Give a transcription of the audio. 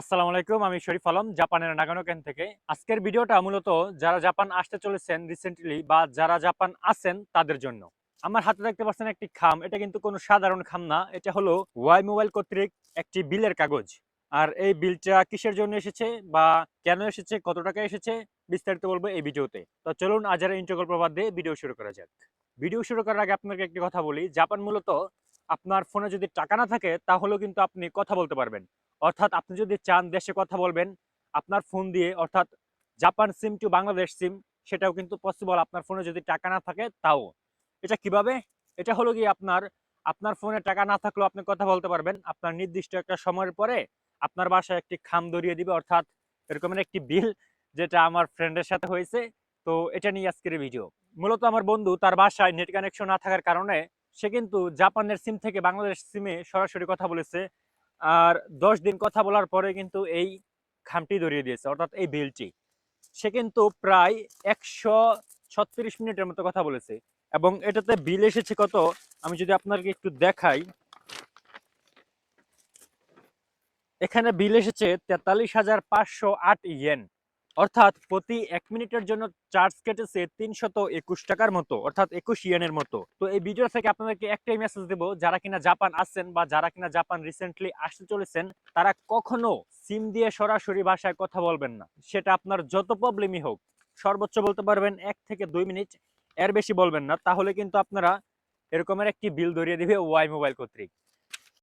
আসসালামু আলাইকুম, আমি শরীফ আলম, জাপানের নাগানো কেন থেকে। আজকের ভিডিওটা মূলত যারা জাপান আসতে চলেছেন রিসেন্টলি বা যারা জাপান আছেন তাদের জন্য। আমার হাতে দেখতে পাচ্ছেন একটি খাম, এটা কিন্তু কোনো সাধারণ খাম না, এটা হলো ওয়াই মোবাইল কর্তৃক একটি বিলের কাগজ। আর এই বিলটা কিসের জন্য এসেছে বা কেন এসেছে, কত টাকা এসেছে, বিস্তারিত বলব এই ভিডিওতে। তো চলুন আজ আর ইন্টারকল প্রবাদ দিয়ে ভিডিও শুরু করা যাক। ভিডিও শুরু করার আগে আপনাকে একটি কথা বলি, জাপান মূলত আপনার ফোনে যদি টাকা না থাকে, তাহলেও কিন্তু আপনি কথা বলতে পারবেন। অর্থাৎ আপনি যদি চান দেশে কথা বলবেন, আপনার ফোন দিয়ে, অর্থাৎ Japan sim to Bangladesh sim, সেটাও কিন্তু পসিবল আপনার ফোনে যদি টাকা না থাকে, তাও। এটা কীভাবে? এটা হলো কি আপনার আপনার ফোনে টাকা না থাকলেও আপনি কথা বলতে পারবেন। আপনার নির্দিষ্ট একটা সময়ের পরে আপনার বাসায় একটি খাম ধরিয়ে দিবে, অর্থাৎ এরকমের একটি বিল যেটা আমার ফ্রেন্ডের সাথে হয়েছে। তো এটা নিয়ে আজকের ভিডিও মূলত আমার বন্ধু তার বাসায় নেট কানেকশন না থাকার কারণে সে কিন্তু জাপানের সিম থেকে বাংলাদেশ সিমে সরাসরি কথা বলেছে। আর দশ দিন কথা বলার পরে কিন্তু এই খামটি ধরিয়ে দিয়েছে, অর্থাৎ এই বিলটি। সে কিন্তু প্রায় একশো ছত্রিশ মিনিটের মতো কথা বলেছে। এবং এটাতে বিল এসেছে কত? আমি যদি আপনাকে একটু দেখাই। এখানে বিল এসেছে তেতাল্লিশ হাজার পাঁচশো আট ইয়েন। অর্থাৎ প্রতি এক মিনিটের জন্য চার্জ কেটেছে তিনশত একুশ টাকার মতো, অর্থাৎ একুশ ইয়েনের মতো। তো এই ভিডিও থেকে আপনাদেরকে একটাই মেসেজ দেব, যারা কিনা জাপান আসছেন বা যারা কিনা জাপান রিসেন্টলি আসতে চলেছেন, তারা কখনো সিম দিয়ে সরাসরি ভাষায় কথা বলবেন না। সেটা আপনার যত প্রবলেমই হোক, সর্বোচ্চ বলতে পারবেন এক থেকে দুই মিনিট, এর বেশি বলবেন না। তাহলে কিন্তু আপনারা এরকমের একটি বিল ধরিয়ে দিবে ওয়াই মোবাইল কর্তৃক।